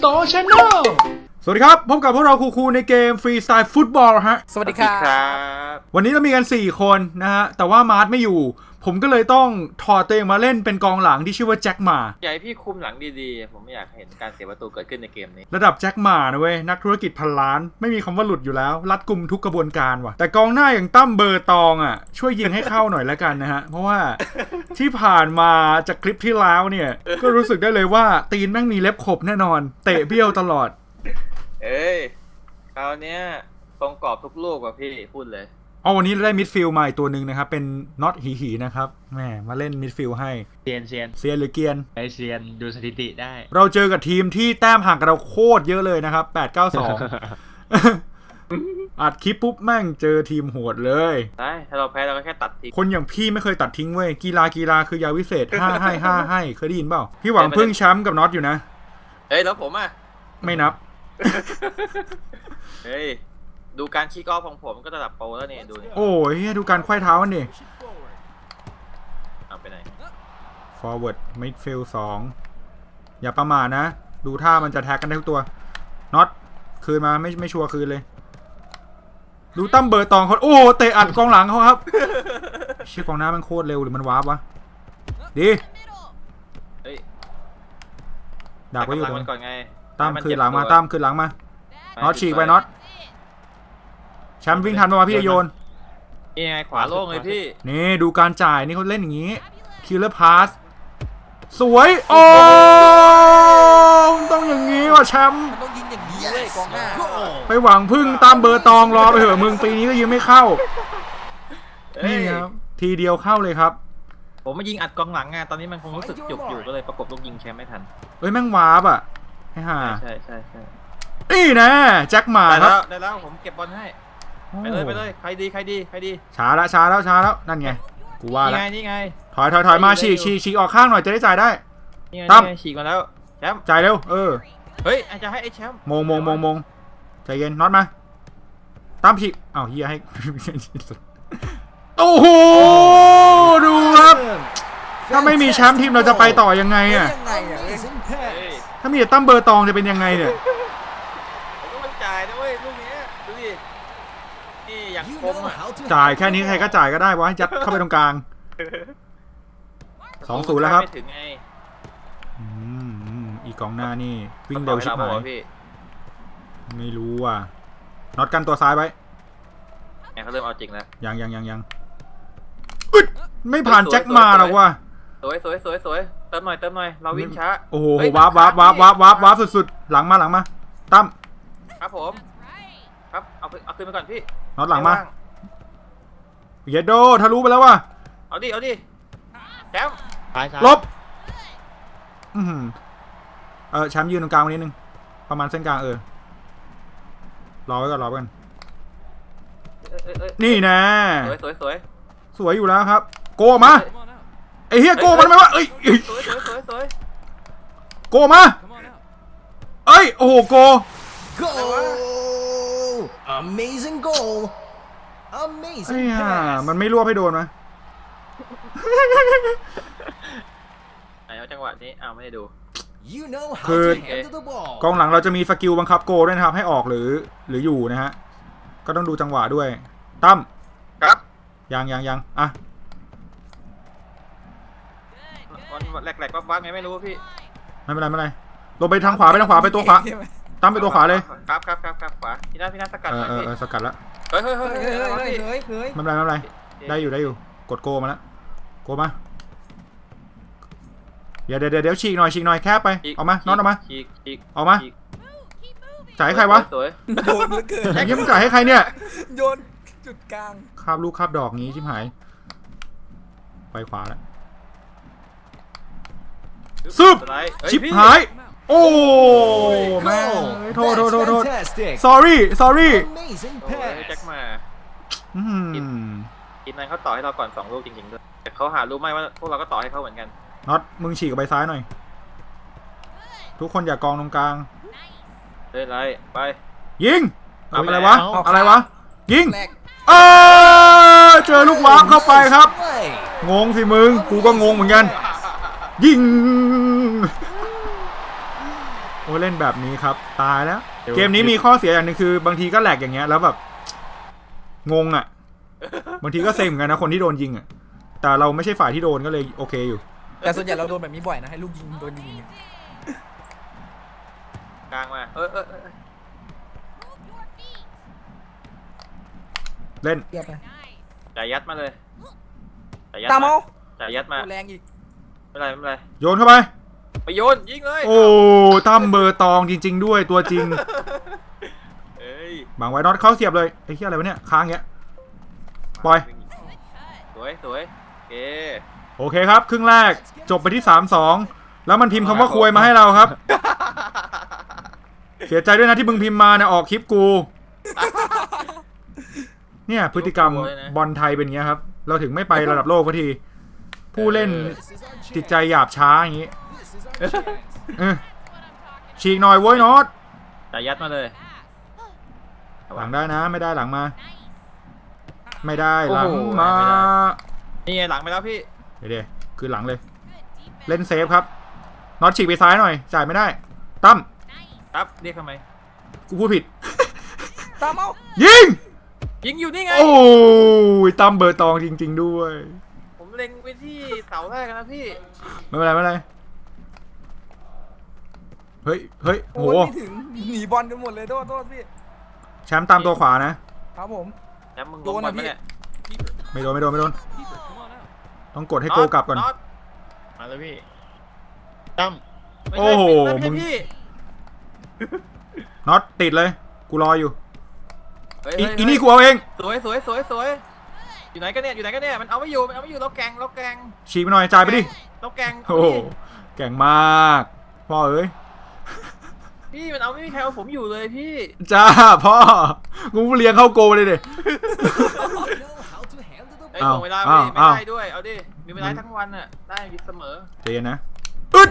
โตชาแนล สวัสดีครับ พบกับพวกเราครูๆในเกมฟรีสไตล์ฟุตบอลฮะ สวัสดีครับครับ วันนี้เรามีกัน 4 คนนะฮะ แต่ว่ามาร์ทไม่อยู่ ผมก็เลยต้องถอดตัวเองมาเล่นเป็นกองหลังที่ชื่อว่าแจ็คหมา อยากให้พี่คุมหลังดีๆ ผมไม่อยากเห็นการเสียประตูเกิดขึ้นในเกมนี้ ระดับแจ็คหมานะเว้ย นักธุรกิจพันล้าน ไม่มีคำว่าหลุดอยู่แล้ว รัดกุมทุกกระบวนการว่ะ แต่กองหน้าอย่างตั้มเบอร์ตองอะ ช่วยยิงให้เข้าหน่อยแล้วกันนะฮะ เพราะว่าที่ผ่านมาจากคลิปที่แล้วเนี่ย ก็รู้สึกได้เลยว่าตีนแม่งมีเล็บขบแน่นอน เตะเบี้ยวตลอด เอ้ยคราวเนี้ยตรงกรอบทุกลูกว่ะพี่พูดเลยเอาวันนี้เราได้มิดฟิลด์มาอีกตัวหนึ่งนะครับ เป็นน็อตหีหีนะครับแหมมาเล่นมิดฟิลด์ให้เซียนเซียนเซียนหรือเกียน ไอเซียนดูสถิติได้ เราเจอกับทีมที่แต้มห่างกับเราโคตรเยอะเลยนะครับ8 9 2อัดคลิปปุ๊บแม่งเจอทีมโหดเลย ได้ถ้าเราแพ้เราก็แค่ตัดทิ้งคนอย่างพี่ไม่เคยตัดทิ้งเว้ยกีฬากีฬาคือยาวิเศษ5ให้5ให้เคยได้ยินเปล่าพี่หวังพึ่งแชมป์กับน็อตอยู่นะเฮ้ยแล้วผมอะไม่นับ เฮ้ย ดูการชี้กอล์ฟของผมก็ระดับโปรแล้วเนี่ยดูนี่โอ้ยเหี้ยดูการควายเท้ามันดิ เอาไปไหน forward midfield 2อย่าประมาทนะ ดูท่ามันจะแท็กกันได้ทุกตัวน็อตคืนมาไม่ไม่ชัวร์คืนเลย ดูตั้มเบอร์ตองเขาโอ้เตะอัดกองหลังเขาครับ เชื่อกองหน้ามันโคตรเร็วหรือมันวาร์ปวะดีเฮ้ยดักไว้อยู่ตรงมันี้นก่อนไง ตั้มให้นคืนหลังมาเจ็บตัวตั้มคืนหลังมาน็อตฉีกไปน็อตแชมป์วิ่งทันปะวะพี่จะโยนนี่ไงขวาโล่งเลยพี่ นี่ดูการจ่ายนี่เขาเล่นอย่างนี้คิลเลอร์พาสสวยโอ้ต้องอย่างนี้ว่ะแชมป์มันต้องยิงอย่างนี้เลยกองหน้าไปหวังพึ่งตามเบอร์ตองรอไปเถอะมึงปีนี้ก็ยิงไม่เข้าเฮ้ยนี่ครับทีเดียวเข้าเลยครับ ผมมายิงอัดกองหลังไงตอนนี้มันคงรู้สึกจุกอยู่ก็เลยประกบลูกยิงแชมป์ไม่ทันเอ้ยแม่งวาร์ปอะ ให้ห่าใช่ใช่ใช่นี่นะแจ็คหมาได้ครัแล้บวได้แล้วผมเก็บบอลให้ไปเลยไปเลยใครดีใครดีใครดีช้าแล้วช้าแล้วช้าแล้วนั่นไงกูว่านี่แล้วไงนี่ไง ถอยถอยถอยมาได้อยู่ฉีกฉีกฉีกออกข้างหน่อยจะได้จ่ายได้ นี่ไงตั้ม นี่ไงฉีกมาแล้วแชมป์จ่ายเร็วเออเฮ้ยอาจจะให้ไอ้แชมป์มงมงมงมงใจเย็นน็อตมาตามฉีกอ้าวเฮียให้ โอ้โหดูครับ ถ้าไม่มีแชมป์ทีมเราจะไปต่อยังไงอะ ยังไงอะเฮ้ย ถ้ามีแต่ตั้มเบอร์ตองจะเป็นยังไงเนี่ย ผมก็มันจ่ายนะเว้ยลูกเนี้ยดูดินี่อย่างคมอะจ่ายแค่นี้ใครก็จ่ายก็ได้วะยัดเข้าไปตรงกลาง สองศูนย์แล้วครับ ไม่ถึงไงอืมอืมอีกกองหน้านี่ วิ่งเร็วชิบหายพี่ไม่รู้ว่ะน็อตกันตัวซ้ายไว้ไงเขาเริ่มเอาจริงแล้วยังยังยังยังอึดไม่ผ่านแจ็คมาหรอกว่ะ สวยสวยสวยสวยเติมหน่อยเติมหน่อยเราวิ่งช้าโอ้โหเฮ้ยวาร์ปวาร์ปวาร์ปวาร์ปวาร์ปวาร์ปสุดๆหลังมาหลังมาตั้มครับผมครับเอาไปเอาคืนมาก่อนพี่น็อตหลังมาไว่เยดโดทะลุไปแล้วว่ะเอาดิเอาดิแชมป์ซ้ายซ้ายลบอือหือเออแชมป์ยืนตรงกลางไว้นิดนึงประมาณเส้นกลางเออรอไว้ก่อนรอไว้ก่อนเอ้ยเอ้ยเอ้ยนี่นะสวยสวยสวยสวยอยู่แล้วครับ โกมา ไอ้เฮียโกมันทำไมวะเอ้ยเอ้ยสวยสวยสวยสวยโกมาเอ้ยโอ้โหโก goal amazing goal ไอ้ amazing ห่า pass มันไม่รวบให้โดนไหมไหนเอาจังหวะนี้อ้าวไม่ได้ดู you know how คือ to handle the ball กองหลังเราจะมีสกิลบังคับโกด้วยนะครับ ให้ออกหรือหรืออยู่นะฮะ ก็ต้องดูจังหวะด้วย ตั้มครับ ยังยังยังอะ มัน แหลกๆวับๆไงไม่รู้พี่ไม่เป็นไรไม่เป็นไรลงไปทางขวาไปทางขวาไปตัวขวาตั้มไปตัวขวาเลยครับครับครับครับขวาพี่นัทพี่นัทสกัดเอหอน่อยเออพี่เออสกัดแล้วเฮ้ยเฮ้ยเฮ้ยเฮ้ยเฮ้ยเฮ้ยเฮ้ยเฮ้ยเฮ้ยไม่เป็นไรไม่เป็นไรได้อยู่ได้อยู่กดโกมาแล้วโกมาเดี๋ยวเดี๋ยวเดี๋ยวเดี๋ยวฉีกหน่อยฉีกหน่อยแคบไปเอามาน็อตเอามา ฉีกฉีกเอามา ฉีกจ่ายให้ใครวะสวยโยนเหลือเกินไอ้เหี้ยมึงจ่ายให้ใครเนี่ยโยนจุดกลางคาบลูกคาบดอกงี้ชิบหาย ไปขวาแล้วๆ ซึบสไลด์เฮ้ชิบพี่หาย โอ้แม่งเอ้ยโทษโทษโทษโทษ fantastic sorry sorry amazing โอ้ยแจ็ค pass มา อืมกินนั้นเขาต่อให้เราก่อนสองลูกจริงๆด้วยแต่เขาหารู้ไหมว่าพวกเราก็ต่อให้เขาเหมือนกัน น็อตมึงฉีกออกไปซ้ายหน่อย ทุกคนอย่ากองตรงกลาง เฮ้ยไรไป ยิงเอาทำไปอะไรวะแล้วอะไรวะ ยิงแรกเออเจอลูกวาร์ปเข้าไปครับ play งงสิมึง กูก็งงเหมือนกัน ยิงอ้เล่นแบบนี้ครับ ตายแล้ว เกมนี้มีข้อเสียอย่างหนึงคือ บางทีก็แหลกอย่างเงี้ยแล้วแบบ งงอะ บางทีก็เซ็งเหมือนกันนะคนที่โดนยิงอะ แต่เราไม่ใช่ฝ่ายที่โดนก็เลยโอเคอยู่ แต่ส่วนใหญ่เราโดนแบบนี้บ่อยนะให้ลูกยิงโดนยิงอย่างเงี้ยกลางมาเออเออเออเล่นเทียบไปจ่ายยัดมาเลยจ่ายยัดตามเอาจ่ายยัดมาแรงอีกไม่ เป็นไรไม่เป็นไรโยนเข้าไป ไปโยนยิงเลยโอ้ตั้มเบอร์ตองจริง ๆ ด้วยตัวจริง เอ้ยบางไว้น็อตเข้าเสียบเลยไอ้เหี้ยอะไรวะเนี่ยค้างเงี้ยปล่อย สวยสวยโอเคโอเคครับ ครึ่งแรกจบไปที่ 3-2 แล้วมันพิมพ์คำว่าควยมาให้เราครับ เสียใจด้วยนะที่มึงพิมพ์มาเนี่ยออกคลิปกู เนี่ยพฤติกรรมบอลไทยเป็นอย่างเงี้ยครับ เราถึงไม่ไประดับโลกพอที ผู้เล่นจิตใจหยาบช้าอย่างงี้เออฉีกหน่อยเว้ยน็อตจ่ายยัดมาเลยหลังได้นะ ไม่ได้หลังมา ไม่ได้หลังโอ้โหมาไม่ได้นี่ไงหลังไปแล้วพี่ เดี๋ยวๆคือหลังเลย เล่นเซฟครับน็อตฉีกไปซ้ายหน่อย จ่ายไม่ได้ ตั้มครับเรียกทำไมกูพูดผิด ตามเอายิง ยิงอยู่นี่ไง โอ้ยตั้มเบอร์ตองจริง ๆ ด้วยผม เล็งไปที่เสาแรกนะพี่ไม่เป็นไรไม่เป็นไรเฮ้ยเฮ้ยโหโอ้ยไม่ถึงหนีบอลกันหมดเลยโทษโทษพี่แชมป์ตามตัวขวานะ ครับผม แล้วมึงโดลงนบออะลไหมพี่ เนี่ยไม่โดนไม่โดนไม่โดน ต้องกดให้โกกลับก่อนน็อตมาเลยพี่ตั้มไม่โอ้ใช่โหไม่ใช่มึง พี่น็อตติดเลย กูรออยู่เฮ้ยอีเฮ้ยอีนี่กูเอาเอง สวยสวยสวยสวย อยู่ไหนกันเนี่ยอยู่ไหนกันเนี่ยมันเอาไม่อยู่มันเอาไม่อยู่เราแกงเราแกงฉีกไปหน่อยจ่ายไปดิเราแกงโอ้โหแก่งมากพ่อเอ้ยพี่มันเอาไม่มีใครเอาผมอยู่เลยพี่จ้าพ่อกูเลี้ยงเข้าโกเลยดิไอ้ยอ้าวส่งเวลาอ้าวไม่ไม่อ้าวได้ด้วยเอาดิมีเวลาทั้งวันน่ะได้เสมอใจเย็นนะอึด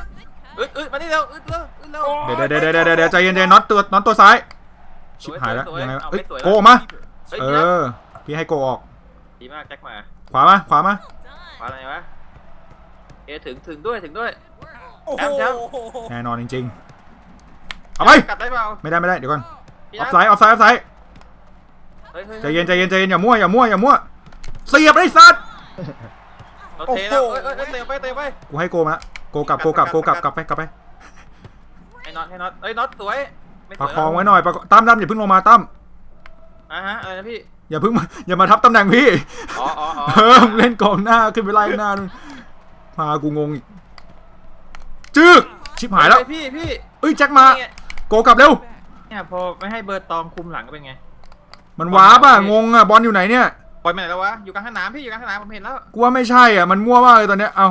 อึดอึดมานี่เร็วอึดเร็วอึดเร็วเดี๋ยวเดี๋ยวเดี๋ยวเดี๋ยวเดี๋ยวใจเย็นใจเย็นน็อตตัวน็อตตัวซ้ายชิบหายแล้วสวยยังไงเอาเอ้ยไม่สวยโกออกมาเฮ้ยเอดีนะอพี่ให้โกออก ดีมากแจ็คมาขวามาขวามาขวาอะไรวะเอะถึงถึงด้วยถึงด้วย โอ้โหแชมป์แชมป์แน่นอนจริงๆเอาไปกัดได้เปล่าไม่ได้ไม่ได้เดี๋ยวก่อนพี่ออนะฟไซด์ออฟไซด์ออฟไซด์เฮ้ยเฮ้ยใจเย็นใจเย็นใจเย็นอย่ามั่วอย่ามั่วอย่ามั่วเสียบได้สัตว์เราเทแล้วเอ้ยเอ้ยเอ้ยเตะไปเตะไปกูให้โกมาละโกกลับโกกลับโกกลับกลับไปกลับไปให้น็อตให้น็อตเอ้ยน็อตสวยไม่สประวยคองไว้หน่อยประคองตั้มตั้มอย่าเพิ่งลงมาตั้มอะฮะอะไรนะพี่ อย่าเพิ่งมาอย่ามาทับตำแหน่งพี่อ๋ออ๋ออ๋อเพิ่มเล่นกองหน้าขึ้นไปไล่หน้านู่นพากูงงอีกจึกชิบหายแล้วเฮ้พี่พี่เอ้ยแจ็คมานี่ไงโกกลับเร็ว เนี่ยพอไม่ให้เบอร์ตองคุมหลังก็เป็นไง มันว้าป่ะงงอะบอลอยู่ไหนเนี่ย ปล่อยไปไหนแล้ววะ อยู่กลางสนามพี่อยู่กลางสนามผมเห็นแล้ว กูว่าไม่ใช่อะมันมั่วมากเลยตอนเนี้ย เอา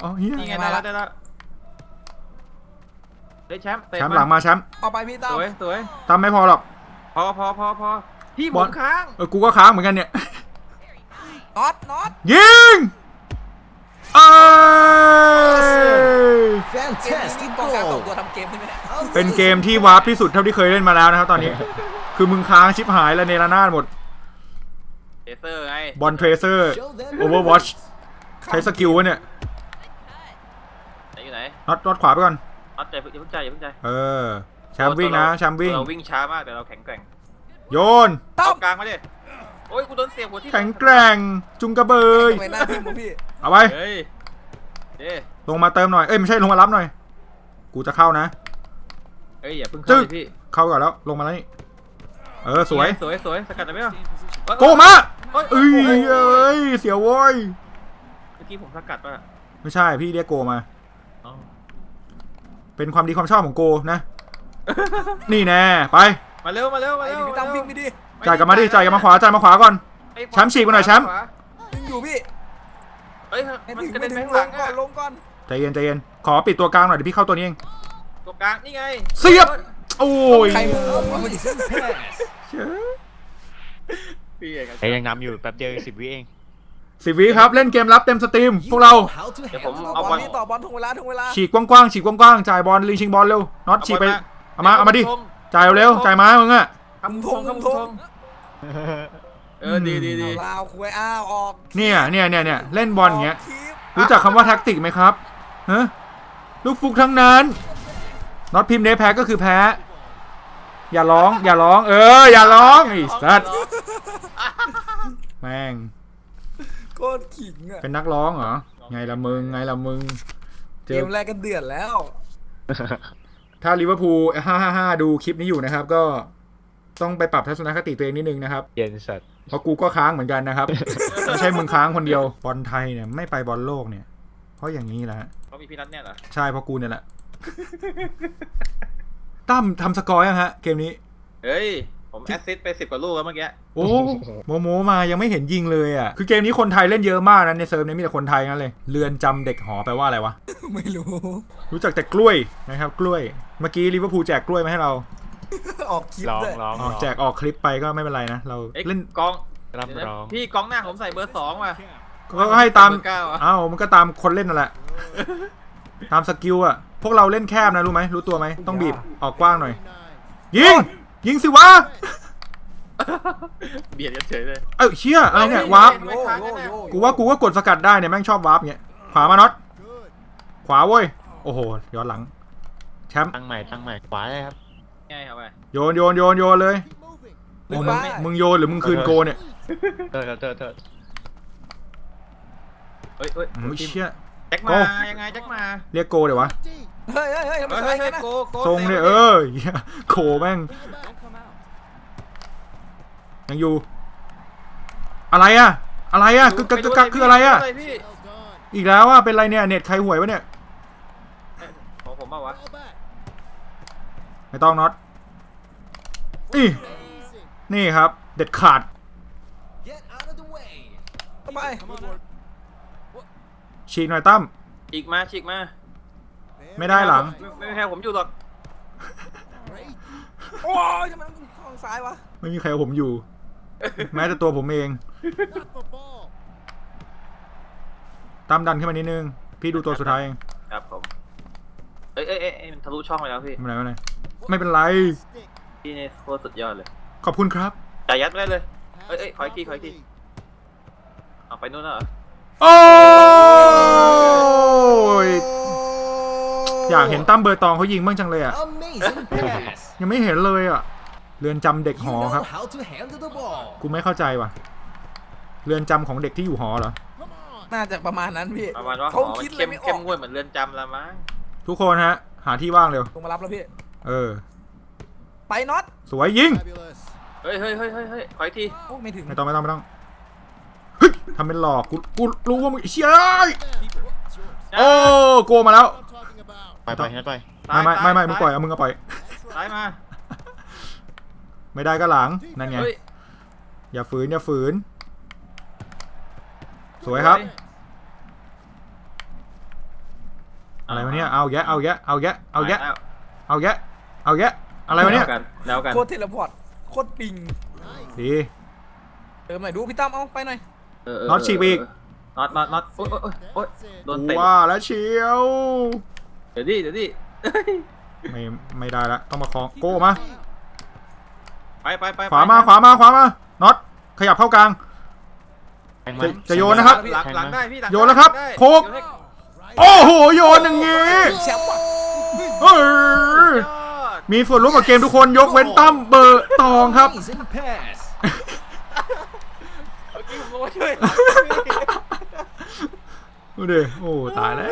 เอาเฮียนี่ไงได้แล้วได้แล้วได้แชมป์เตะแชมป์หลังมาแชมป์เอาไปพี่ตั้สมวยสวย ทำไม่พอหรอก พอพอพอพอ พี่หบมุอลนค้างเออกูก็ค้างเหมือนกันเนี่ย น็อตน็อตยิงเอ้ยเกมนี้กองกลางสองตัวทำเกมใช่ไหมเนี่ยเป็นเกมที่วาร์ปที่สุดเท่าที่เคยเล่นมาแล้วนะครับตอนนี้ คือมึงค้างชิบหายแล้วเนรนาดหมด เทเซอร์ไงบอลเทรเซอร์โอเวอร์วอชใช้สกิลวะเนี่ยไหนอยู่ไหนน็อตน็อตขวาไปก่อนน็อตใจอย่าเพิ่งใจอย่าเพิ่งใจเออ แชมป์วิ่งนะ แชมป์วิ่ง เราวิ่งช้ามากแต่เราแข็งแกร่ง โยนตั้เอามกลางมาดิโอ้ยกูโดนเสียบหัวที่แข็งแกร่ง จุงกระเบย ทำไมหน้าทีมมึงพี่เอาไป เฮ้ยเด้ลงมาเติมหน่อย เอ้ยไม่ใช่ลงมารับหน่อย กูจะเข้านะ เฮ้ยอย่าเพิ่งจึ๊เข้าก ดิพี่เข้าก่อนแล้ว ลงมาแล้วนี่ เออสวย สวยสวยสกัดได้ไหมวะโกมาเอ้ยเอ้ยเอ้ย เสียวโว้ย เมื่อกี้ผมสกัดป่ะไม่ใช่พี่เรียกโกมา อ๋อเป็นความดีความชอบของโกนะ นี่แน่ ไป มาเร็วมาเร็วมาไอ้เร็วพี่ตั้มวิ่งไปดิจ่ายกลับมาดิจ่ายกลับมาขวาจ่ายมาขวาก่อนไอ้แชมป์ฉีกไปหน่อยแชมป์ ขวาวิ่งอยู่พี่เอ้ยไม่มันถึงกระไม่เด็นถึไปงข้างลหลังงก่อนอะลงก่อนใจเย็นใจเย็นขอปิดตัวกลางหน่อยเดี๋ยวพี่เข้าตัวนี้เองตัวกลางนี่ไงเสียบโอ้ยใครมึงเอามาดิเชื่อพี่เองอะแต่ยังนำอยู่แป๊บเดียวสิบวิเอง สิบวิครับเล่นเกมรับเต็มสตรีมพวกเราเดี๋ยวผมต่เอาอบออลลนี่ต่อบอลทงเวลาทงเวลาฉีกกว้างๆฉีกกว้างๆจ่ายบอลลิงชิงบอลเร็วน็อตฉีกไปเอามาเอามาดิ จ่ายเร็วๆจ่ายมามึงอะคำทงคำทงเออดีดีดีเอาลาวคุยอ้าวออกเนี่ยเนี่ยเนี่ยเนี่ยเล่นบอลอย่างเงี้ยคลิปรู้จักคำว่าแท็กติกไหมครับฮะลูกฟุกทั้งนั้นน็อตพิมพ์เดแพ้ก็คือแพ้ อย่าร้อง อย่าร้อง เออ อย่าร้องไอ้สัสแม่งโคตรขิงอะเป็นนักร้องเหรอไงละมึงไงละมึงเจเกอมแรกก็เดือดแล้ว ถ้าลิเวอร์พูล555ดูคลิปนี้อยู่นะครับ ก็ต้องไปปรับทัศนคติตัวเองนิดนึงนะครับ เย็นสัตว์เพราะกูก็ค้างเหมือนกันนะครับไม่ใช่มึงค้างคนเดียวบอลไทยเนี่ยไม่ไปบอลโลกเนี่ย เพราะอย่างนี้แหละฮะเขามีพี่นัทเนี่ยเหรอใช่เพราะกูเนี่ยแหละตั้มทำสกอร์ยังฮะ เกมนี้ เฮ้ย ผมแอสซิสต์ไปสิบกว่าลูกแล้วเมื่อกี้ โอ้โมโมมายังไม่เห็นยิงเลยอะ คือเกมนี้คนไทยเล่นเยอะมากนะในเซิร์ฟนี้มีแต่คนไทยนั่นเลย เรือนจำเด็กหอแปลว่าอะไรวะ ไม่รู้ รู้จักแต่กล้วยนะครับกล้วย เมื่อกี้ลิเวอร์พูลแจกกล้วยมาให้เราออกคลิปร้องด้วยร้องออกแจกออกคลิปไปก็ไม่เป็นไรนะเราเอ้ยเล่น กองรับเดี๋ยวนะร้อง พี่กองหน้าผมใส่เบอร์สองว่ะ ก็ให้ตาม เบอร์เก้าอะ เอ้ามันก็ตามคนเล่นนั่นแหละ ตามสกิลอะพวกเราเล่นแคบนะรู้ไหมรู้ตัวไหมต้องบีบออกกว้างหน่อย ยิง ยิงสิวะ เบียดกันเฉยเลย เอ้าเชี่ยอะไรเนี่ยวาร์ปโยโยโยกูว่ากูก็กดสกัดได้เนี่ยแม่งชอบวาร์ปเงี้ย ขวามาน็อต ขวาเว้ย โอ้โห ย้อนหลัง แชมป์ ตั้งใหม่ตั้งใหม่ขวาเลยครับง่ายเอาไปโยนโยนโยนโยนเลย หรืโอ้อมึงว่ามึงโยนหรือมึงคืนโกเนี่ยเตอร์เตอร์เตอร์เฮ้ยเฮ้ยอืมเชี่ย แจ็คโอ้มา ยังไงแจ็คมา เรียกโกเดี๋ยววะ เฮ้ยเฮ้ยเฮ้ยทำไมเฮ้ยใส่เฮ้ยกันนะโกโกทรงเนี่ยเออเหี้ยโกแม่ง ยังอยู่ อะไรอะอะไรอะกึกกักกึกกักคืออะไรอะปดูเลยพี่อีกแล้วอะเป็นไรเนี่ยเน็ตใครห่วยวะเนี่ยของผมเปล่าวะไม่ต้องน็อตนี่นี่ครับ เด็ดขาดทำไมฉีกหน่อยตั้มฉีกมาฉีกมา ไม่ได้หลังไม่ไม่แพ้ผมอยู่หรอก โอ้ยทำไมต้องข้างซ้ายวะ ไม่มีใครเอาผมอยู่ แม้แต่ตัวผมเองตั้มดันขึ้นมานิดนึง พี่ดูตัวสุดท้ายเองครับผม เอ้ยเอ้ยเอ้ยเอ้ยมันทะลุช่องไปแล้วพี่ ไม่เป็นไรไม่เป็นไรไม่เป็นไรพี่นี่โคตรสุดยอดเลยขอบคุณครับ จ่ายยัดไม่ได้เลย เอ้ยเอ้ยขออีกทีขออีกทีเอาไปนู่นแล้วเหรอ โอ้ยอยากเห็นตั้มเบอร์ตองเขายิงบ้างจังเลยอะ Amazing pass. ยังไม่เห็นเลยอะ เรือนจำเด็กห You อ know ครับ how to handle the ball. กูไม่เข้าใจว่ะ เรือนจำของเด็กที่อยู่หอเหรอ น่าจะประมาณนั้นพี่ประมาณว่าหเขาอมันคิดอะไรเข้มไม่อเข้อมกงวดเหมือนเรือนจำละมั้งทุกคนฮะ หาที่ว่างเร็ว ลงมารับแล้วพี่ เออ ไปน็อตสวยยิง เฮ้ยเฮ้ยเฮ้ยเฮ้ยเฮ้ยขออีกทีโอ้ไม่ถึง ไม่ต้องไม่ต้องไม่ต้องเฮ้ยทำเป็นหลอกกูกูรู้ว่ามึงเชี่ยโอ้โกมาแล้ว ไปไปให้ไปไม่ไม่ไม่ไม่มึงปล่อยเอามึงก็ปล่อย ซ้ายมา ไม่ได้ก็หลัง นั่นไง เฮ้ยอย่าฝืนอย่าฝืน สวยครับ อะไรวะเนี่ยเอาแยะเอาแยะเอาแยะเอาแยะแล้วเอาแยะเอาแยะอะไรวะเนี่ยแล้วกันแล้วกัน โคตรเทเลพอร์ตโคตรปิงดีเติมหน่อยดูพี่ตั้มเอาไปหน่อยเเน็อตฉีกไปอีกน็อตน็อตน็อตโอ๊ยโอ๊ยโอ๊ยโดนเตะว่าแล้วเชียวเดี๋ยวดิเดี๋ยวดิไม่ไม่ได้ละต้องมาคล้องโก้มา ไปไปไปขวามาขวามาขวามาน็อตขยับเข้ากลางแทงไหมจะจะโยนนะครับ หลังหลังได้พี่หลังโยนแล้วครับ ได้โค้กโยนให้โอ้โหโยนอย่างงี้แชมป์ว่ะเฮ้ยยอดมีส่วนร่วมกับเกมทุกคนยกเว้นตั้มเบอร์ตองครับ Amazing pass. เมื่อกี้ผมลงมาช่วยดูดิโอ้ตายแล้ว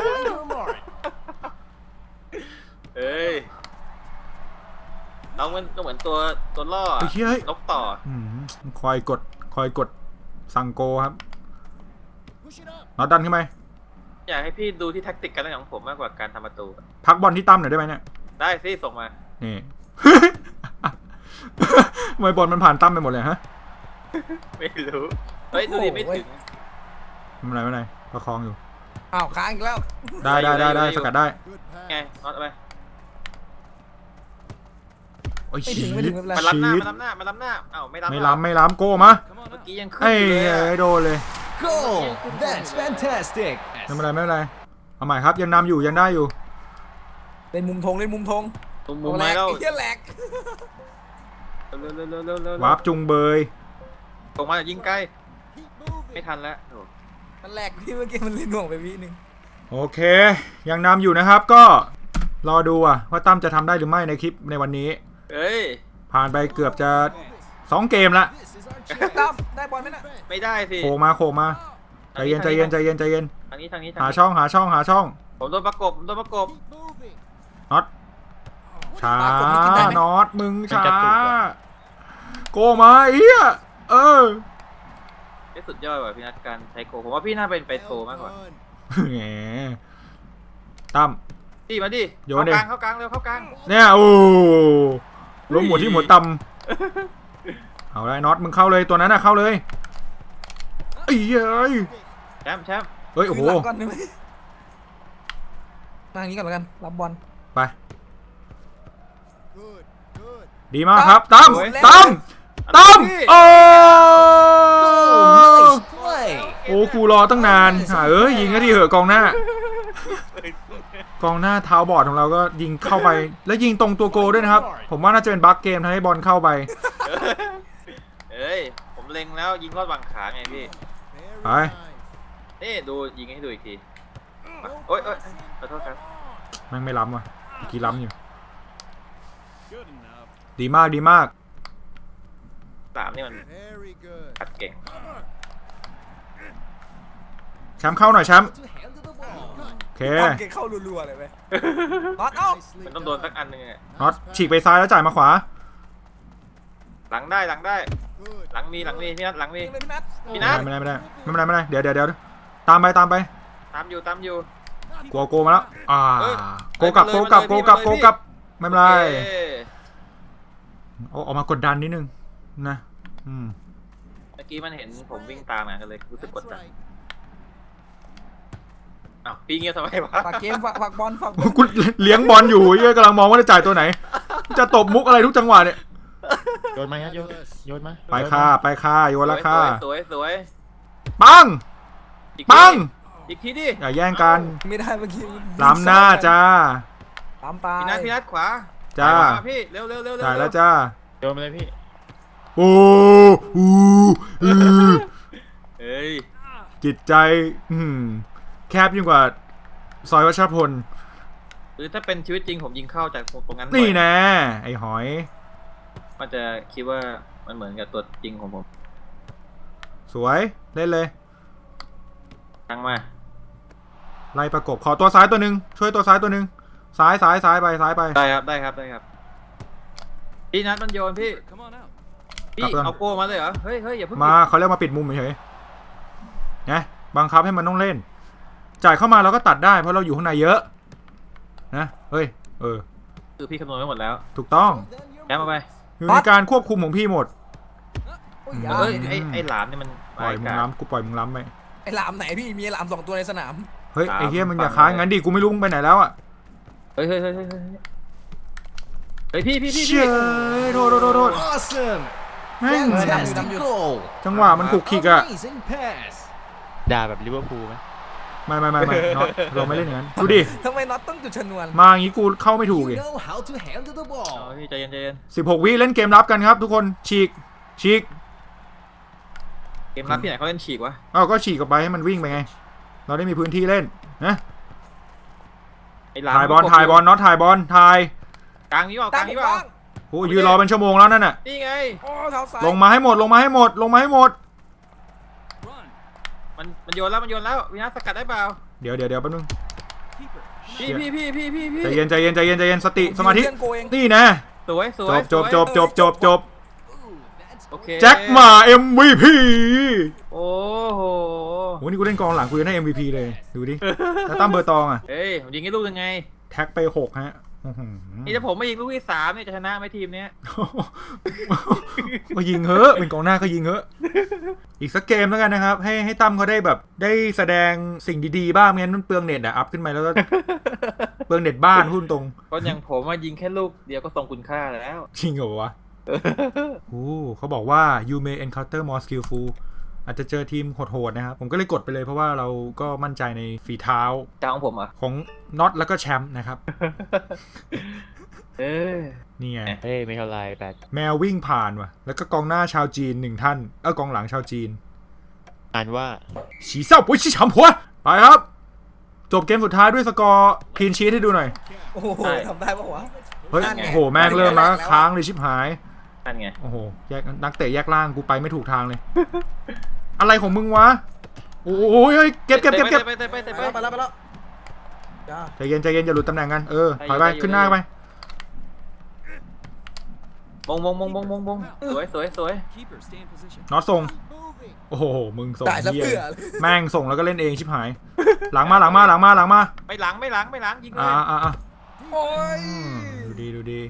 Mark. เอ้ย น้องมันก็เหมือนตัวตัวล่อไอ้เหี้ยเฮ้ย นกต่อ อืมคอยกดคอยกดสั่งโกครับน็อตดันขึ้นไปอยากให้พี่ดูที่แท็กติกการเล่นของผมมากกว่าการทำประตู พักบอลที่ตั้มหน่อยได้ไหมเนี่ย ได้สิส่งมา นี่ ทำไมบอลมันผ่านตั้มไปหมดเลยฮะไม่รู้ เฮ้ย ดูดิไม่ถึง ไม่เป็นไรไม่เป็นไรประคองอยู่ อ้าวค้างอีกแล้ว ได้ได้ได้ได้ได้อยู่สกัดได้ ไงน็อตเอาไปโอ้ยไม่ชีถึงไม่ถึงไม่เป็นไร มันล้ำหน้าชีมันล้ำหน้ามันล้ำหน้าเอ้าไม่ล้ำไม่เหรอล้ำไม่ล้ำโก้มา เมื่อกี้ยังขึ้นไอ้อยู่เลยเอ้อะยโดนเลย Goal. That's fantastic. ไม่เป็นไรไม่เป็นไรเอาใหม่ครับยังนำอยู่ยังได้อยู่ เล่นมุมธงเล่นมุมธงมุมมุมเอาแหลไม้กแล้วไอ้เหี้ยแหลกเร็วเร็วเร็วเร็วเร็ววาร์ปจุงเบยส่งมายิงใกล้ ไม่ทันแล้วโอ้มันแหลกพี่เมื่อกี้มันเล่นห่วงไปพี่หนึ่งโอเค ยังนำอยู่นะครับก็รอดูอะว่าตั้มจะทำได้หรือไม่ในคลิปในวันนี้ เอ้ย ผ่านไปเกือบจะสองเกมละ This is our พี่ตั้มได้บอลไหมน่ะไม่ได้สิโผล่มาโผล่มาใจเย็นใจเย็นใจเย็นใจเย็นทางนี้ทางนี้ทางหานี้ช่องหาช่องหาช่องผมโดนประกบผมโดนประกบ น็อตช้าปากผมนี่กินได้ไหมน็อตมึงช้า โกมาเอี้ยเออนี่สุดยอดว่ะพี่นัทการใช้โกผมว่าพี่น่าเป็นไปโตมากกว่าแหมตั้มดิมาดิโยนดิเข้ากลางเข้ากลางเร็วเข้ากลางเนี่ยโอ้ ล้มหมดที่หัวตำเอาเลยน็อตมึงเข้าเลยตัวนั้นน่ะเข้าเลยเอ้ยเอ้ยแชมป์แชมป์เฮ้ยโอ้โหคืนหลังก่อนได้ไหมมาอย่างนี้ก่อนแล้วกัน รับบอล ไป ดีมากครับตั้มสวยแล้วตั้มตั้มพี่โอ้ goal. Nice play. โอ้กูรอตั้งนานหาเอ้ยยิงก็ดีเหอะกองหน้า กองหน้าเท้าบอดของเราก็ยิงเข้าไป แล้วยิงตรงตัวโกด้วยนะครับ ผมว่าน่าจะเป็นบั๊กเกมทำให้บอลเข้าไปเอ้ย ผมเล็งแล้วยิงลอดบังขาไงพี่ ไป นี่ดูยิงให้ดูอีกทีมาโอ๊ยโอ๊ยขอโทษครับแม่งไม่ล้ำว่ะเมื่อกี้ล้ำอยู่ ดีมากดีมากสามนี่มันขัดเก่งแชมป์เข้าหน่อยแชมป์ เคบอลเกเข้ารัวๆเลยไปน็อตเอ้ามันต้องโดนสักอันหนึงอะน็อตฉีกไปซ้ายแล้วจ่ายมาขวา หลังได้หลังได้ หลังมีหลังมีพี่นัทหลังมี ยิงเลยพี่นัทพี่นัท ไม่ได้ไม่ได้ไม่ได้ไม่ได้ไม่ได้เดี๋ยวเดี๋ยวเดี๋ยวตามไปตามไปตามอยู่ตามอยู่ กลัวโกมาแล้วอ่าเอ้ยโกกลับไปโกเลยกลับไปโกเลยกลับไปโกเลยกลับไม่เป็นไรโอเคเอาออกมากดดันนิดนึงนะอืมเมื่อกี้มันเห็นผมวิ่งตามมาก็เลยรู้สึกกดดัน อ้าวพี่เงียบทำไมวะฝากเกมฝากฝากบอลฝากบอลกูเลี้ยงบอลอยู่เหี้ยกำลังมองว่าจะจ่ายตัวไหน จะตบมุกอะไรทุกจังหวะเนี่ย โยนมาครับโยนโยนมาไปค่ะ ไปค่ะโยนละค่ะ สวยสวยปัง อีกทีปัง อีกทีดิอย่าแย่งกัน ไม่ได้เมื่อกี้ล้ำหน้าจ้า ล้ำตายพี่นัทพี่นัทขวาจ้า ขวพี่เร็วเร็วเร็วเร็วจ่ายแล้วจ้า โยนมาเลยพี่โอ้อูอือเอ้ยจิตใจ อืม แคบยิ่งกว่าซอยวัชรพล หรือถ้าเป็นชีวิตจริงผมยิงเข้าจากตรงนั้นนี่บ่อยแน่ไอ้หอย มันจะคิดว่ามันเหมือนกับตัวจริงของผมสวย เล่นเลย ตั้งมาไล่ประกบ ขอตัวซ้ายตัวหนึ่งช่วยตัวซ้ายตัวหนึ่งซ้ายซ้ายซ้ายไปซ้ายไป ได้ครับได้ครับได้ครับพี่นัทมันโยนพี่ Come on out. พี่กลับก่อนเอาโกมาเลยเหรอเฮ้ยเฮ้ยอย่าเพิ่งมาเขาเรียกมาปิดมุมเฉยๆไงบังคับให้มันต้องเล่น จ่ายเข้ามาเราก็ตัดได้เพราะเราอยู่ข้างในเยอะนะเฮ้ยเออคือพี่คำนวณไว้หมดแล้วถูกต้องแกมมาไปอยู่ในการควบคุมของพี่หมดโอ้ยอืมยาเอ้ยไอ้ไอ้หลามนี่มันปล่อยมึงร้ายกาจล้ำกูปล่อยมึงล้ำไปไอ้หลามไหนพี่มีไอ้หลามสองตัวในสนามเฮ้ยสามไอ้เฮียมึงอย่าฝั่งค้างเลยงั้นดิกูไม่รู้มึงไปไหนแล้วอะเฮ้ยเฮ้ยเฮ้ยเฮ้ยเฮ้ยเฮ้ยพี่พี่พี่เชี่พี่ยโทษโทษโทษโทษ Awesome. แม่ง Fantastic goal. จังหวะมันขุกขิกอะ Amazing pass. ด่าแบบลิเวอร์พูลไหม ไม่ไม่ไม่ไม่น็อตเราไม่เล่นอย่างนั้นดูดิทำไมน็อตต้องจุดชนวนมาอย่างงี้กูเข้าไม่ถูก You อีก know how to handle the เอา ball. พี่ใจเย็นใจเย็นสิบหกวิเล่นเกมรับกันครับ ทุกคนฉีกฉีกเกมรับที่ไหนเขาเล่นฉีกวะเอ้าก็ฉีกออกไปให้มันวิ่งไปไง เราได้มีพื้นที่เล่นนะไอ้หลามถ่ายบอลถ่ายบอลน็อตถ่ายบอลถ่ายกลางนี้เปล่ากตั้ลางงนี้เปล่าบ้างโอ้ยยืนรอเป็นชั่วโมงแล้วนั่นน่ะนี่ไงโอ้เท้าซ้ายลงมาให้หมดลงมาให้หมดลงมาให้หมด มันมันโยนแล้วมันโยนแล้ววินาทสกัดได้เปล่าเดี๋ยวเดี๋ยวเดี๋ยวแป๊บนึง พี่พี่พี่พี่พี่พี่ใจเย็นใจเย็นใจเย็นใจเย็นสติสมาธิเพื่อนโกเองนี่นะ สวยสวจยบจบจบจบจบจบโอเคแจ็คหมา MVP โอ้โหโหนี่กูเล่นกองหลังกูยังได้ MVP เลย ดูดิ แล้วตั้มเบอร์ตองอะเฮ้ยผมยิงให้ลูกยังไง แท็กไปหกฮะอื้อหือ นี่ถ้าผมไม่ยิงลูกที่สามเนี่ยจะชนะไหมทีมเนี้ยก็ยิงเหอะเป็นกองหน้าก็ยิงเหอะ อีกสักเกมแล้วกันนะครับ ให้ให้ตั้มเขาได้แบบได้แสดงสิ่งดีๆบ้างไม่งั้นมันเปลืองเน็ตอะอัพขึ้นมาแล้วก็เปลืองเน็ตบ้านพูดตรงคนอย่างผมมายิงแค่ลูกเดียวก็ทรงคุณค่าแล้ว จริงเหรอวะโอ้เขาบอกว่า you may encounter more skillful อาจจะเจอทีมโหดๆนะครับ ผมก็เลยกดไปเลยเพราะว่าเราก็มั่นใจในฝีเท้าจ้าของผมเหรอะของน็อตแล้วก็แชมป์นะครับ เออนี่ไงเฮ้ยไม่เท่าไรแต่แมววิ่งผ่านว่ะ แล้วก็กองหน้าชาวจีนหนึ่งท่านเออกองหลังชาวจีน อ่านว่าฉีเศร้าปุ๋ยฉีฉำหัวไปครับ จบเกมสุดท้ายด้วยสกอร์คลีนชีทให้ดูหน่อยโอ้โหทำได้ปะวะเฮ้ยนั่นไงโอ้โหแม่งเริ่มแล้วค้างเลยชิบหายนั่นไงโอ้โหแยกนักเตะแยกล่างกูไปไม่ถูกทางเลย อะไรของมึงวะ โอ้ยเฮ้ยเก็บเก็บเก็บเก็บไปไปไปไปไปไปแล้วไปแล้วไปแล้วจ้าใจเย็นใจเย็นอย่าหลุดตำแหน่งกัน เออถอยไปได้อยู่ขึ้นหน้าได้อยู่ไปมงมงมงมงมงมงสวยสวยสวย Keeper, stay in position. น็อตส่ง โอ้โห มึงส่งจ่ายซะเหี้ยเพื่อเลยแม่งส่งแล้วก็เล่นเองชิบหาย หลังมาหลังมาหลังมาหลังมา ไม่หลังไม่หลังไม่หลังยิงเลอ่ายอ่าอ่าโอ้ยอืมดูดีดูดี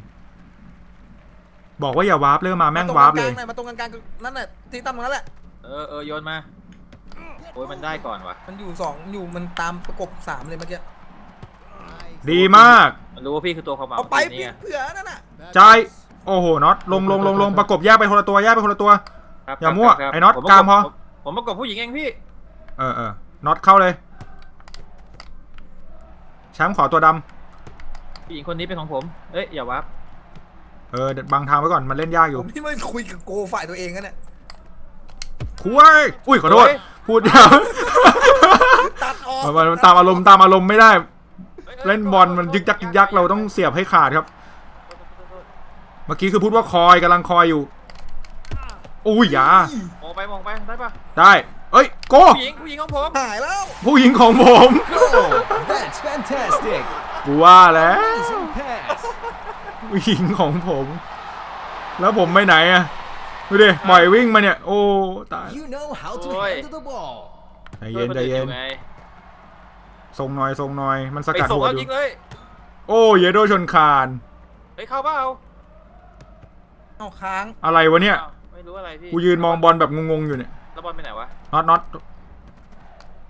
บอกว่าอย่าวาร์ปเริ่มมาแม่งวาร์ปเลยมาตรงกลางๆนั่นแหละที่ตั้มตรงนั้นแหละ เออเออโยนมาโอ้ยมันได้ก่อนว่ะมันอยู่สองอยู่มันตามประกบสามเลยเมื่อกี้ดีมาก มันรู้ว่าพี่คือตัวความหวังเอาไปทีมนี่ไง เผื่อนั่นน่ะใจายโอ้โหน็อตลงลงลงลงประกบแยกไปคนละตัวแยกไปคนละตัว ครับอย่ามั่วครับไอ้น็อตผมกามพอ ผมผมประกบผู้หญิงเองพี่เออเออน็อตเข้าเลยแชมป์ขอตัวดำผู้หญิงคนนี้เป็นของผม เอ้ยอย่าวับเออบังทางไว้ก่อนมันเล่นยากอผยู่ มที่ไม่คุยกับโกฝ่ายตัวเองกันเนี่ย คุยอุ้ยขอโทษ พูดยาวตัดออกมันมันตามอารมณ์ตามอารมณ์ไม่ได้ เล่นบอลมันยึกยักยึกยักเราต้องเสียบให้ขาดครับ เมื่อกี้คือพูดว่าคอยกำลังคอยอยู่อุ้ยอย่ามองไปมองไปได้ปะได้ เอ้ยโกผู้หญิงผู้หญิงของผมหายแล้ว ผู้หญิงของผม Goal! That's fantastic. กูว่าแล้ว Amazing pass. ผู้หญิงของผม แล้วผมไปไหนอะ ดูดิปล่อยวิ่งมาเนี่ย โอ้ตาย You know how to Oi. handle the ball. ใจเย็นใจเย็นช่วคอื่อไงทรงหน่อยทรงหน่อยมันสไปกัดส่งหัวแล้วอยิยู่งเลยโอ้เยโดชนคาน ไปเข้าเปล่าเอาค้าง อะไรวะเนี่ย อ้าวไม่รู้อะไรพี่กูยืนมองบอลแบบงงๆอยู่เนี่ย แล้วบอลไปไหนวะน็อตน็อต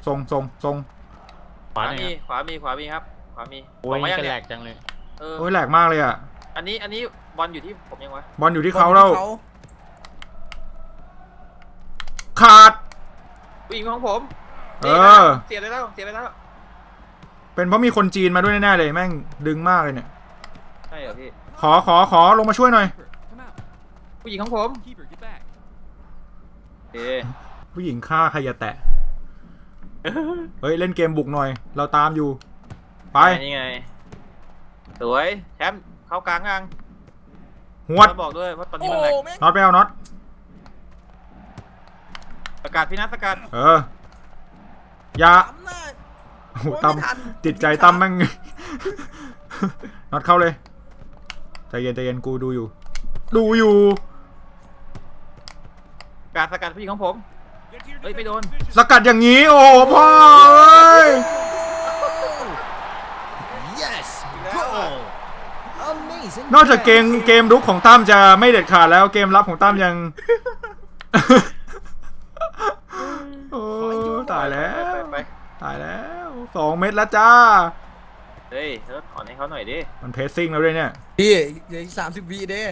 ทรงทรงทรงขวาขวาหน่อยมีครับขวามีขวามีครับขวามีโอ้บยอกมายังกระแหลเนี่ยกจังเลย เออโอ้ยแหลกมากเลยอะ อันนี้อันนี้บอลอยู่ที่ผมยังวะ บอลอยู่ที่เขาแล้วเขาขาด ผู้หญิงของผมเอนี่อนะครับเสียไปแล้วเสียไปแล้วเป็นเพราะมีคนจีนมาด้วยแน่ๆเลยแม่งดึงมากเลยเนี่ย ใช่เหรอพี่ขอขอขอลงมาช่วยหน่อย Keeper, come out. ผู้หญิงของผม Keeper, get back. เอ๊ะผู้หญิงฆ่าใครอย่าแตะ เฮ้ย เล่นเกมบุกหน่อย เราตามอยู่ ไป นี่ไง สวยแชมป์เข้ากลางยังหวดแล้วบอกด้วยว่าตอนนี้โอ้มันแหลกแม่งน็อตไปเอาน็อต ประกาศพี่นัทประกาศเอออย่าตำหน้าโอ้โหโอ้ยตั้มไม่ทันติดใจตั้มแม่ง น็อตเข้าเลยใจเย็นใจเย็นกูดูอยู่ ดูอยู่ประกาศประกาศผู้หญิงของผม เฮ้ยไม่โดน สกัดอย่างนี้ โอ้โหพ่อเอ้ย Yes! Goal! Amazing นอกจากเกม pass. เกมรุกของตั้มจะไม่เด็ดขาดแล้วเกมรับของตั้มยัง โอ้ตายแล้วไปไปไปตายแล้วสองเม็ดแล้วจ้า เฮ้ยเฮ้ยถอนให้เขาหน่อยดิ มันเพสซิ่งแล้วด้วยเนี่ย พี่เหลืออีกสามสิบวิเด้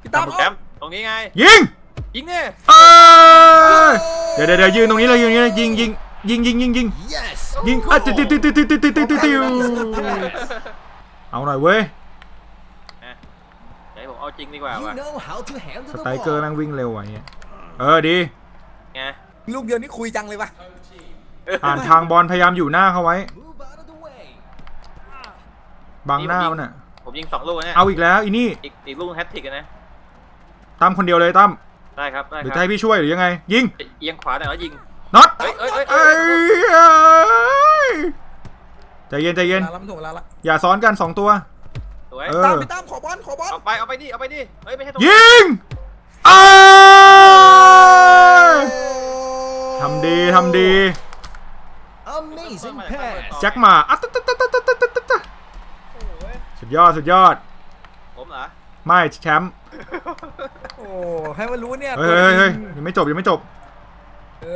พี่ตั้มแชเอามป์ตรงนี้ไง ยิง ยิงเนี่ยเอ้ยเดี๋ยวเดี๋ยวเดี๋ยวยืนตรงนี้เลยยืนตรงนี้เลยยิงยิงยิงยิงยิงยิง Yes! ยิงอะติดติดติดติดติดติดติดติดติดติด Amazing pass. เอาหน่อยเว้ยเดี๋ยวให้ผมเอาจริงดีกว่า You ว่ะ know how to handle ส the ไตรเกอร์แม่ ball. งวิ่งเร็วว่ะเงี้ยเออดีไง ลูกเดียวนี่คุยจังเลยปะอ่านทางบอลพยายามอยู่หน้าเขาไว้ Move out of the way. บังหน้ามันน่ะ ผมยิงสองลูกนะเนี่ยเอาอีกแล้วอีนี่ อีกอีกลูกแฮตทริกอะนะ ตั้มคนเดียวเลยตั้มได้ครับได้หรือคจะรับให้พี่ช่วยหรือยังไง ยิงเอียงขวาหน่อยแล้วยิง น็อตเฮ้ยเฮ้ยเฮ้ยเอ้เฮ้ยยใจเย็นใจเย็นเวลาแล้วมันถูกเวลาละอย่าซ้อนกันสองตัว สวย เอตั้มอพี่ตั้มขอบอลขอบอลเอาไป เอาไปดิ เอาไปดิ เฮ้ย ไม่ใช่ตรงยิงเอ้ย ทำดีทำดี Amazing pass. แจ็คหมาอะตะตะตะตะตะตะตะตะสุดยอดสุดยอด ผมเหรอ ไม่แชมป์โอ้ให้มันรู้เนี่ยเฮ้ยเฮ้ยเฮ้ยยังไม่จบยังไม่จบ เอ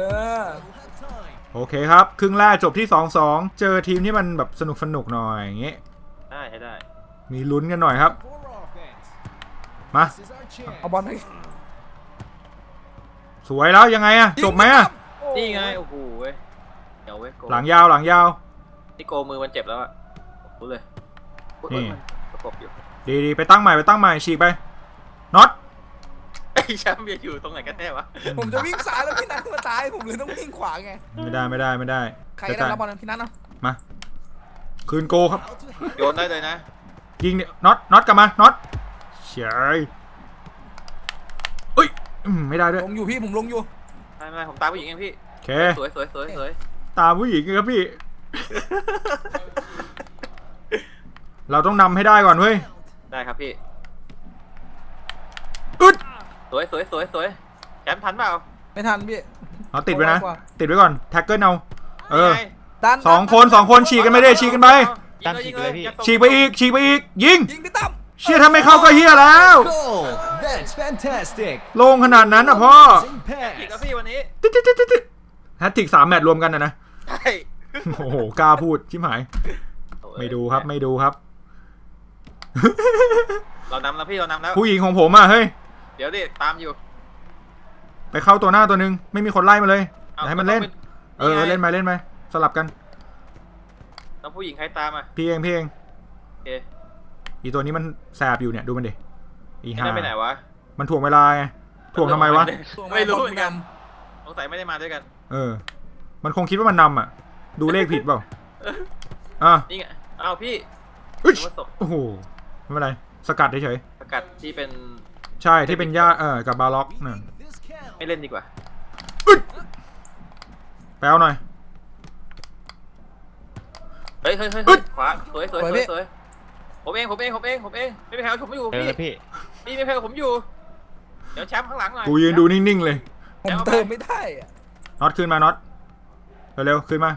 อ We'll have time. โอเคครับ ครึ่งแรกจบที่ 2-2 เจอทีมที่มันแบบสนุกสนุกหน่อยอย่างเงี้ยได้ใช่ได้ มีลุ้นกันหน่อยครับ For offense. มา This is our chance. เอาบอลไปสวยแล้วยังไงอะจบไหมอะ นี่ไงโอ้โหเว้ยเดี๋ยวเว้ยโกหลังยาวหลังยาว นี่โกมือมันเจ็บแล้วอะรู้เลยอุ๊ยนี่ มันประกบอยู่ดีดีไปตั้งใหม่ไปตั้งใหม่ฉีกไปน็อตไอ้แชมป์อยู่ตรงไหนกันแน่วะผมจะวิ่งซ้ายแล้วพี่นัทมาตายผมเลยต้องวิ่งขวาไง ไม่ได้ไม่ได้ไม่ได้ใครจะได้จ่ายรับบอลพี่นัทเนาะมา คืนโกครับ How to handle โยนได้เลยนะยิงเนี่ยน็อตน็อตกลับมาน็อตเฉยเอ้ยอืมไม่ได้ด้วย ลงอยู่พี่ผมลงอยู่ไม่ไม่ผมตามผู้หญิงเองพี่โอ เค สวยสวยสวยสวยตามผู้หญิงครับพี่ เราต้องนำให้ได้ก่อนเว้ยได้ครับพี่ อึดสวยสวยสวยสวยแชมป์ทันเปล่าไม่ทันพี่ เอาติดไว้นะเอาไว้ก่อนติดไว้ก่อน แท็กเกิลเอา เออนี่ไงดันสองคนสองคนฉีกกันไม่ได้ฉีกกันไป ยิงเลยยิงเลยอย่าส่งฉีกไปอีกฉีกไปอีก ยิง ยิงพี่ตั้มเชี่ยทำไม่เข้าก็เฮียแล้ว Goal! That's fantastic! โลงขนาดนั้นอะพ่อ Amazing อีกแล้ว pass! พี่วันนี้ ติ๊ดติ๊ดติ๊ดติ๊ด แฮตติกสามแมตช์รวมกันนะนะ ใช่โอ้โหกล้าพูดชิบหาย ไม่ดูครับไม่ดูครับ เรานำแล้วพี่เรานำแล้ว ผู้หญิงของผมอะเฮ้ย เดี๋ยวดิตามอยู่ไปเข้าตัวหน้าตัวหนึ่งไม่มีคนไล่มาเลยออาย่าให้มันเล่น ต้องเออเล่นไปเล่นไปสลับกันต้องผู้หญิงใครตามอะพี่เองพี่เองโอเคอีตัวนี้มันแสบอยู่เนี่ยดูมันดิอีไม่ห่าได้ไปไหนวะมันถ่วงเวลาไงถ่วงทำไมวะ ไม่รู้เหมือนกันสงสัยไม่ได้มาด้วยกัน เออ มันคงคิดว่ามันนำอะ ดูเลขผิดเปล่าอะนี่ไงอ้าวพี่อึ๊ยนึกว่าศพโอ้โหไม่เป็นไร สกัดเฉยสกัดที่เป็นๆใช่ที่เป็นญาติเออกับบาล็อกนั่น This count! ไม่เล่นดีกว่าไปเอาหน่อย เฮ้ยเฮ้ยเฮ้ยอึ๊ดขวาสวยสวยสวยสพี่วยสวยผมเองผมเองผมเองผมเองไม่มีใครเอาผมอยู่เจอพี่แล้วพี่ พี่ไม่มีใครเอาผมอยู่ เดี๋ยวแชมป์ข้างหลังหน่อยกูยืนดูนิ่งๆเลย ผมเติมไม่ได้อะ น็อตขึ้นมาน็อตเร็วๆขึ้นมา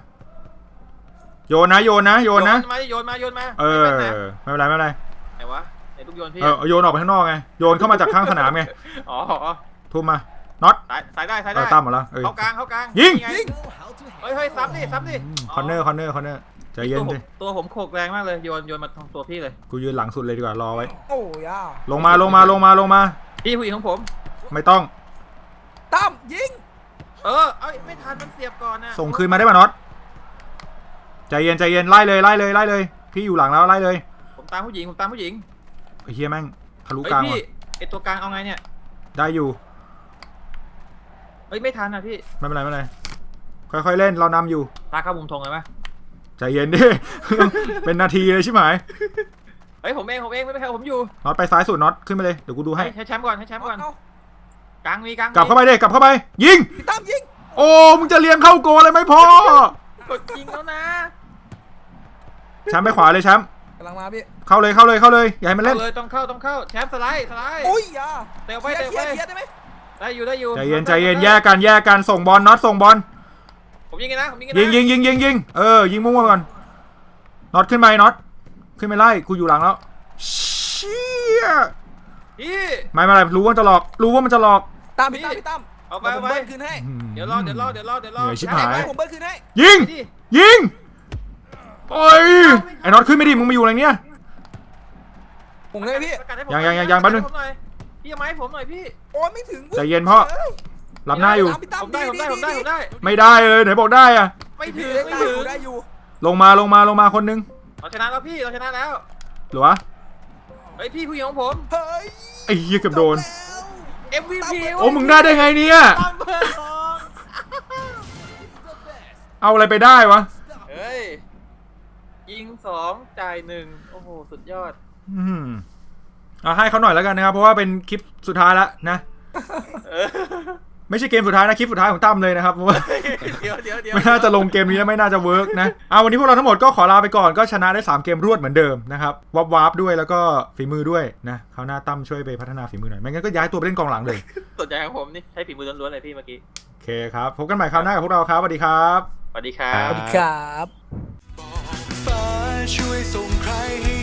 โยนนะโยนนะโยนนะมาดิโยนมาโยนมาเออไม่เป็นไรไม่เป็นไรไม่เป็นไรไหนวะไหนลูกโยนพี่เออเอาโยนออกไปข้างนอกไงโยนเข้ามาจากข้างสนามไงอ๋ออ๋อทุ่มมาน็อตสายสายได้สายเอได้อตั้มหมดแล้วเออเข้ากลางเข้ากลางยิงนี่ไ Know how to เฮ้ย handle เฮ้ยซ้ำดิซ้ำดิคอนเนอร์คอนเนอร์คอนเนอร์ใจเย็นตัวผดิมตัวผมโขกแรงมากเลยโยนโยนมาทางตัวพี่เลยกูยืนหลังสุดเลยดีกว่ารอไว้โอ้ยาลงมาลงมาลงมาลงมาพี่ผู้หญิงของผม ไม่ต้องตั้มยิง เออเอ้ยไม่ทันมันเสียบก่อนนะส่งคืนมาได้ป่ะน็อตใจเย็นใจเย็นไล่เลยไล่เลยไล่เลยพี่อยู่หลังแล้วไล่เลยผมตามผู้หญิงผมตามผู้หญิงไอ้เฮียแม่งทะลุเฮ้ยกลางพี่ว่ะไอตัวกลางเอาไงเนี่ยได้อยู่เฮ้ยไม่ทันอะพี่ไม่เป็นไรไม่เป็นไรค่อยๆเล่นเรานำอยู่ตาเข้ามุมธงเลยไหมใจเย็นดิ เป็นนาทีเลยใช่ไหมเฮ้ยผมเองผมเองไม่เป็นใครผมอยู่น็อตไปซ้ายสุดน็อตขึ้นไปเลยเดี๋ยวกูดูให้ให้ให้แชมป์ก่อนให้แชมป์ก่อนเอา กลางมีกลางมีกลับเข้าไปเด็กกลับเข้าไป ยิง พี่ตั้มยิงโอ้มึงจะเลี้ยงเข้าโกเลยไหมพ่อกดยิงแล้วนะแชมป์ไปขวาเลยแชมป์กำลังมาพี่เข้าเลยเข้าเลยเข้าเลยอย่าให้มันเข้าเล่นเลยต้องเข้าต้องเข้าแชมป์สไลด์สไลด์โอ้ยยาเตะเคไปลียเตะร์เคลีไปยร์เคลียร์ได้ไหมได้อยู่ได้อยู่ใจเย็นใจเย็นแยกกันแยกกันส่งบอลน็อตส่งบอลผมยิงไงนะผมยิงไงนะยิงยิงยิงยิงยิงเออยิงมั่วๆก่อนน็อตขึ้นไปน็อตขึ้นไปไล่กูอยู่หลังแล้วเชี่ยพี่ไม่ไม่ไม่รู้ว่ามันจะหลอก รู้ว่ามันจะหลอก ตั้มพี่ตั้มพี่ตั้มเอาไปเดี๋ยวผมเอาไปเบิ้ลคืนให้ เดี๋ยวรอเดี๋ยวรอเดี๋ยวรอเดี๋ยวรอเหนื่อยชิบให้หาย ไปผมเบิ้ลคืนให้ ยิงไปดิยิง โอ้ย ไอ้น็อตขึ้นไม่ดิมึงมาอยู่อะไรเนี่ย ผมเลยพี่สกัดให้ผมยังหน่อยังยังยังแป๊บนึงสกัดให้ผมหน่อยพี่เอาไม้ให้ผมหน่อยพี่ โอ้ยไม่ถึงใจเย็นพ่อ รับหน้าอยู่ พี่ตั้มผมได้ผมได้ผมได้ผมได้ ไม่ได้เลยไหนบอกได้อะ ไม่พี่ถึงได้ไม่ได้ถึองยู่ได้อยู่ลงมาลงมาลงมาคนนึงเราชนะแล้วพี่เราชนะแล้วหรือวะ เฮ้ยพี่ผู้หญิงของผม เฮ้ยไอ้เหี้ยเกือบโดนแล้ว MVP โอ้มึงได้ได้ไงเนี่ย ตั้งเบอร์สองเอาอะไรไปได้วะเฮ้ย ยิงสองจ่ายหนึ่งโอ้โห สุดยอด อืมเอาให้เขาหน่อยแล้วกันนะครับ เพราะว่าเป็นคลิปสุดท้ายแล้วนะ เออ ไม่ใช่เกมสุดท้ายนะคลิปสุดท้ายของตั้มเลยนะครับเพราะว่าเดี๋ยวเดี๋ยวเดี๋ยวไม่น่าจะลงเกมนี้แล้วไม่น่าจะเวิร์กนะเอาวันนี้พวกเราทั้งหมดก็ขอลาไปก่อนก็ชนะได้ 3 เกมรวดเหมือนเดิมนะครับวับวับด้วยแล้วก็ฝีมือด้วยนะเขาวหน้าตั้มช่วยไปพัฒนาฝีมือหน่อยไม่งั้นก็ย้ายตัวไปเล่นกองหลังเลยสนใจของผมนี่ใช้ฝีมือล้วนๆเลยพี่เมื่อกี้โอเคครับพบกันใหม่คราวหน้ากับพวกเราครับสวัสดีครับสวัสดีครัครับบสวัสดีครับฟ้าช่วยส่งใครให้